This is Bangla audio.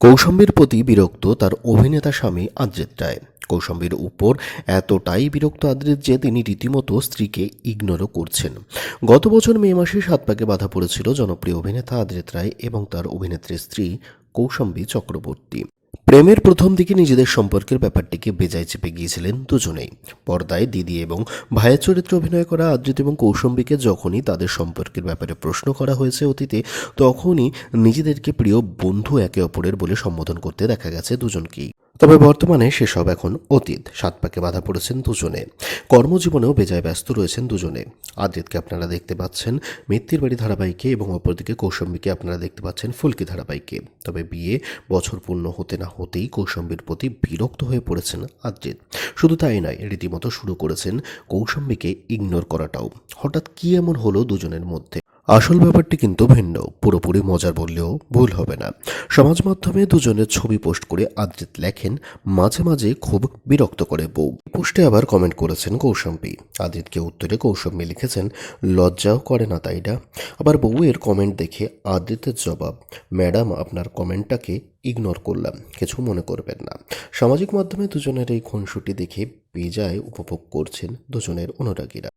কৌশম্বীর প্রতি বিরক্ত তার অভিনেতা স্বামী আদ্রিত রায়। কৌশম্বীর উপর এতটাই বিরক্ত আদ্রিত যে তিনি রীতিমতো স্ত্রীকে ইগনোরও করছেন। গত বছর মে মাসে সাত পাকে বাধা পড়েছিল জনপ্রিয় অভিনেতা আদ্রিত রায় এবং তার অভিনেত্রী স্ত্রী কৌশম্বী চক্রবর্তী। প্রেমের প্রথম দিকে নিজেদের সম্পর্কের ব্যাপারটিকে বেজায় চেপে গিয়েছিলেন দুজনেই। পর্দায় দিদি এবং ভাইয়ের চরিত্রে অভিনয় করা আদ্রিত এবং কৌশম্বীকে যখনই তাদের সম্পর্কের ব্যাপারে প্রশ্ন করা হয়েছে অতীতে, তখনই নিজেদেরকে প্রিয় বন্ধু একে অপরের বলে সম্বোধন করতে দেখা গেছে দুজনকেই। তবে বর্তমানে সেসব এখন অতীত। সাত পাকে বাধা পড়েছেন দুজনে। কর্মজীবনেও বেজায় ব্যস্ত রয়েছেন দুজনে। আদ্রিতকে আপনারা দেখতে পাচ্ছেন মিত্তির বাড়ি ধারাবাহিকে এবং অপরদিকে কৌশম্বীকে আপনারা দেখতে পাচ্ছেন ফুলকি ধারাবাহিকে। তবে বিয়ে বছর পূর্ণ হতে না হতেই কৌশম্বীর প্রতি বিরক্ত হয়ে পড়েছেন আদ্রিত শুধু তাই নয়, রীতিমতো শুরু করেছেন কৌশম্বীকে ইগনোর করাটাও। হঠাৎ কি এমন হলো দুজনের মধ্যে? আসল ব্যাপারটি কিন্তু ভিন্ন। পুরোপুরি মজার বললেও ভুল হবে না। সমাজ মাধ্যমে দুজনের ছবি পোস্ট করে আদ্রিত লেখেন, মাঝে মাঝে খুব বিরক্ত করে বউ। পোস্টে আবার কমেন্ট করেছেন কৌশম্বী। আদিতকে উত্তরে কৌশম্বী লিখেছেন, লজ্জাও করে না তাইডা আবার বউয়ের কমেন্ট দেখে আদিত্যের জবাব, ম্যাডাম, আপনার কমেন্টটাকে ইগনোর করলাম, কিছু মনে করবেন না। সামাজিক মাধ্যমে দুজনের এই খুনসুটি দেখে বেজায় উপভোগ করছেন দুজনের অনুরাগীরা।